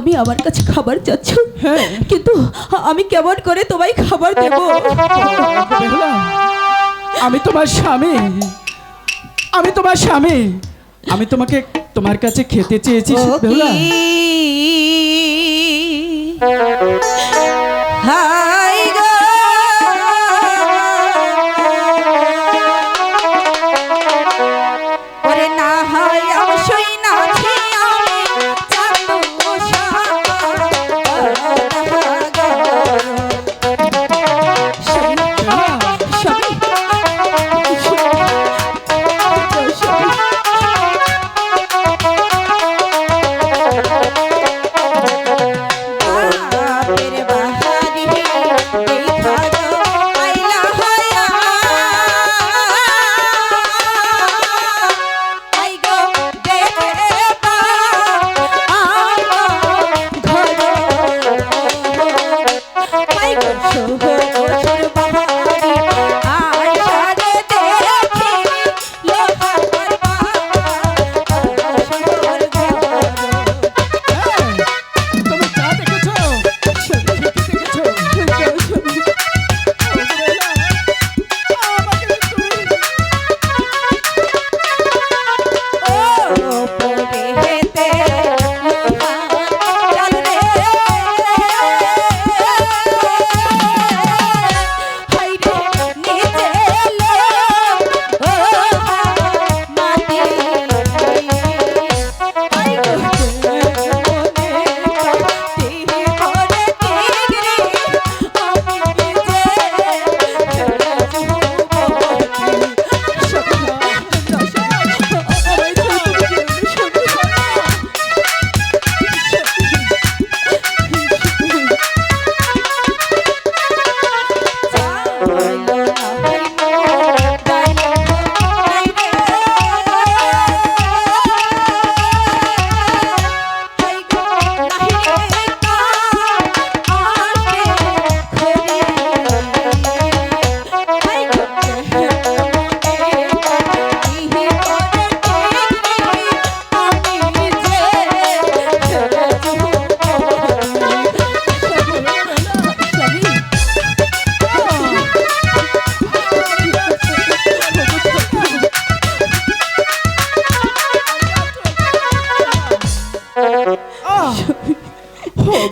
তুমি আমার কাছে খাবার চাচ্ছ? হ্যাঁ। কিন্তু আমি কেমন করে তোমায় খাবার দেব? আমি তোমার স্বামী। আমি তোমার স্বামী। আমি তোমাকে তোমার কাছে খেতে চেয়েছি বেহুলা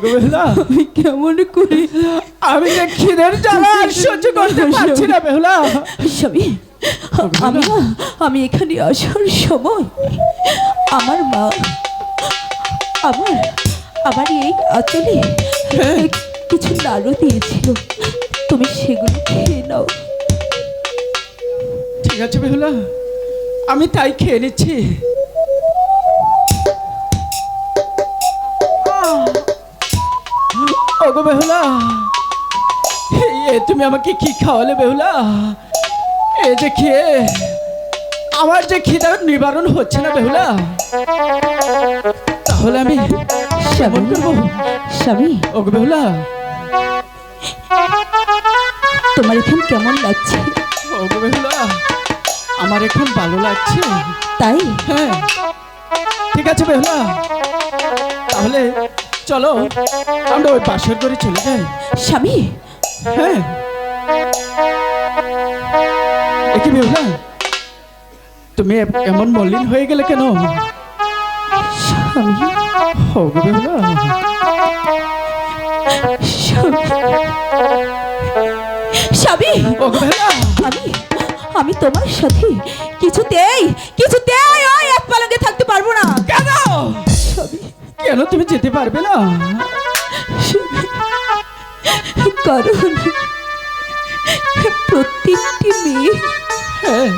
বেহুলা আমি কেমন করে? আমি যে খিদের জ্বালা আর সহ্য করতে পারছি না বেহুলা। স্বামী আমি আমি এখানে আসার সময় আমার মা আমার আমার এই আঁচলে হ্যাঁ। কিছু নাড়ু দিয়েছিল। তুমি সেগুলো খেয়ে নাও। ঠিক আছে বেহুলা। আমি তাই খেয়ে নিচ্ছি। ওগো বেহুলা। এ তুমি আমাকে কি খাওয়ালে বেহুলা? এ যে খেয়ে আমার যে খিদার নিবারণ হচ্ছে না বেহুলা। তাহলে আমি কেমন করব? স্বামী। ওগো বেহুলা। তোমার এখন কেমন লাগছে? ওগো বেহুলা। আমার এখন ভালো লাগছে। তাই? হ্যাঁ। ঠিক আছে বেহুলা। তাহলে চলো। আমরা ওই বাসর করে চলে যাই। স্বামী। হ্যাঁ। বেহুলা? তুমি এমন মলিন হয়ে গেলে কেন? স্বামী। ও বেহুলা। স্বামী। ও বেহুলা। আমি আমি তোমার সাথে কিছুতেই কিছুতেই ওই এক পালঙ্কে থাকতে পারব না। কেন তুমি যেতে পারবে না? কারণ প্রত্যেকটি মেয়ে হ্যাঁ।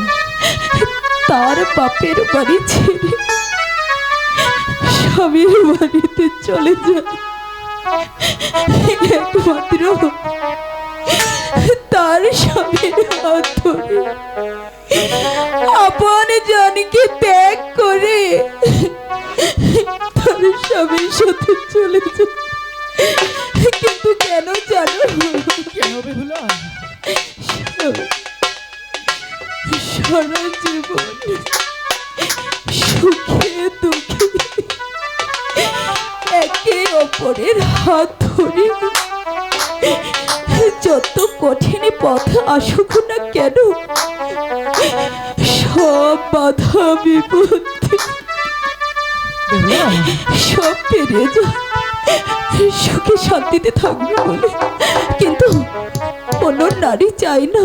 তার বাপের বাড়ি ছেড়ে স্বামীর বাড়িতে চলে যায়। একমাত্র তার স্বামীর হাত ধরে আপন জনকে ত্যাগ করে স্বামীর সাথে চলে যায়। কিন্তু কেন জানো? কেন বেহুলা সারা জীবন সুখে দুঃখে হাত ধরে যত কঠিন পথ আসুক না কেন সব বাধা বিপত্তি। সব পেরিয়ে যা সুখে শান্তিতে থাকবে বলে। কিন্তু কোনো নারী চাই না।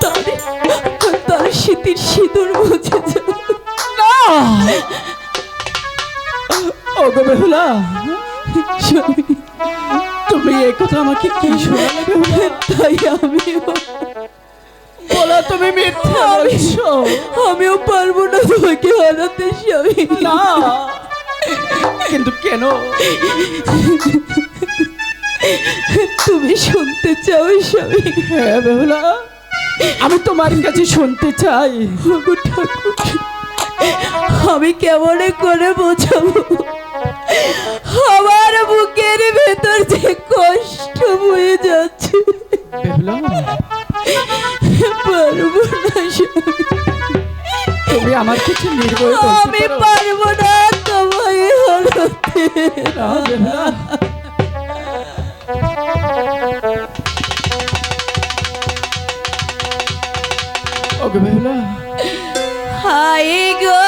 তার তার শীতের সিঁদুর মুছে যাবে। না! ওগো বেহুলা তুমি এই কথা আমাকে কি শোনালে তাই আমিও। বলো তুমি মিথ্যা বলছো। আমিও পারব না তোমাকে হারাতে স্বামী। না। কিন্তু কেন? তুমি শুনতে চাও স্বামী। হ্যাঁ বেহুলা। আমি তোমার কাছে শুনতে চাই। ঠাকুর আমি কেমন করে বোঝাবো? আমার বুকের ভেতর যে কষ্ট বয়ে যাচ্ছে। আমার কিছু নির্ভয় আমি পারব না তোমায় হারাতে। না বেহুলা। হাই গো